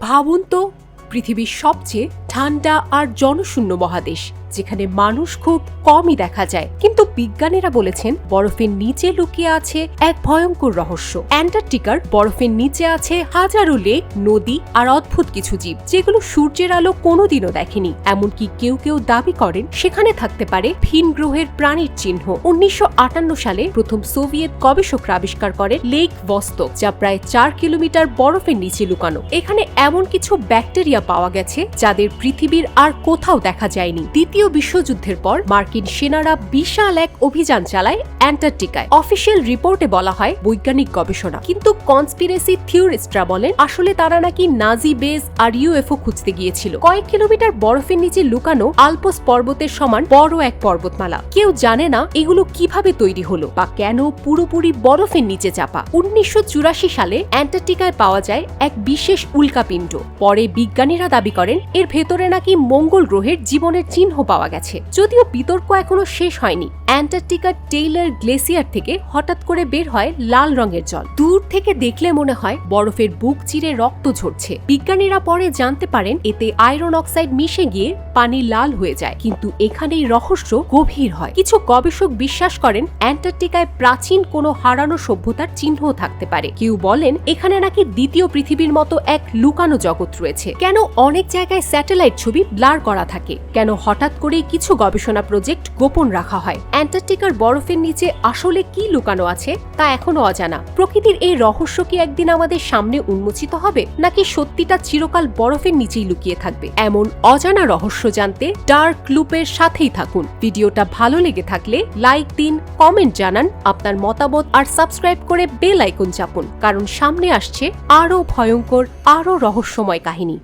ভাবুন তো পৃথিবীর সবচেয়ে ঠান্ডা আর জনশূন্য মহাদেশ, যেখানে মানুষ খুব কমই দেখা যায়। কিন্তু বিজ্ঞানীরা বলেছেন, বরফের নিচে লুকিয়ে আছে এক ভয়ঙ্কর রহস্য। অ্যান্টার্কটিকার বরফের নিচে আছে হাজারো লেক, নদী আর অদ্ভুত কিছু জীব, যেগুলো সূর্যের আলো কোনোদিনও দেখেনি। এমনকি কেউ কেউ দাবি করেন, সেখানে থাকতে পারে ভিন গ্রহের প্রাণীর চিহ্ন। উনিশশো আটান্ন সালে প্রথম সোভিয়েত গবেষকরা আবিষ্কার করে লেক ভস্তক যা প্রায় চার কিলোমিটার বরফের নিচে লুকানো। এখানে এমন কিছু ব্যাকটেরিয়া পাওয়া গেছে, যাদের পৃথিবীর আর কোথাও দেখা যায়নি। দ্বিতীয় বিশ্বযুদ্ধের পর মার্কিন সেনারা বিশাল এক অভিযান চালায় অ্যান্টার্কটিকায়। অফিসিয়াল রিপোর্টে বলা হয়, বৈজ্ঞানিক গবেষণা। কিন্তু কনস্পিরেসি থিওরিস্টরা বলেন, আসলে তারা নাকি নাজি বেস আর ইউএফও খুঁজতে গিয়েছিল। কয়েক কিলোমিটার বরফের নিচে লুকানো আলপস পর্বতের সমান বড় এক পর্বতমালা। কেউ জানে না এগুলো কীভাবে তৈরি হলো বা কেন পুরোপুরি বরফের নিচে চাপা। উনিশশো চুরাশি সালে অ্যান্টার্কটিকায় পাওয়া যায় এক বিশেষ উল্কাপিণ্ড। পরে বিজ্ঞানীরা দাবি করেন, এর ভেতরে নাকি মঙ্গল গ্রহের জীবনের চিহ্ন পাওয়া গেছে। যদিও বিতর্ক এখনও শেষ হয়নি। অ্যান্টার্কটিকার টেইলার গ্লেসিয়ার থেকে হঠাৎ করে বের হয় লাল রঙের জল। দূর থেকে দেখলে মনে হয় বরফের বুক চিরে রক্ত ঝরছে। বিজ্ঞানীরা পরে জানতে পারেন, এতে আয়রন অক্সাইড মিশে গিয়ে পানি লাল হয়ে যায়। কিন্তু এখানেই রহস্য গভীর হয়। কিছু গবেষক বিশ্বাস করেন, অ্যান্টার্কটিকায় প্রাচীন কোনো হারানো সভ্যতার চিহ্ন থাকতে পারে। কেউ বলেন, এখানে নাকি দ্বিতীয় পৃথিবীর মতো এক লুকানো জগৎ রয়েছে। কেন অনেক জায়গায় স্যাটেলাইট ছবি ব্লার করা থাকে, কেন হঠাৎ করেই কিছু গবেষণা প্রজেক্ট গোপন রাখা হয়? অ্যান্টার্কটিকার বরফের নিচে আসলে কি লুকানো আছে, তা এখনও অজানা। প্রকৃতির এই রহস্য কি একদিন আমাদের সামনে উন্মোচিত হবে, নাকি সত্যিটা চিরকাল বরফের নিচেই লুকিয়ে থাকবে? এমন অজানা রহস্য জানতে ডার্ক লুপের সাথেই থাকুন। ভিডিওটা ভালো লেগে থাকলে লাইক দিন কমেন্ট জানান, আপনার মতামত আর সাবস্ক্রাইব করে বেল আইকন চাপুন, কারণ সামনে আসছে আরও ভয়ঙ্কর, আরও রহস্যময় কাহিনী।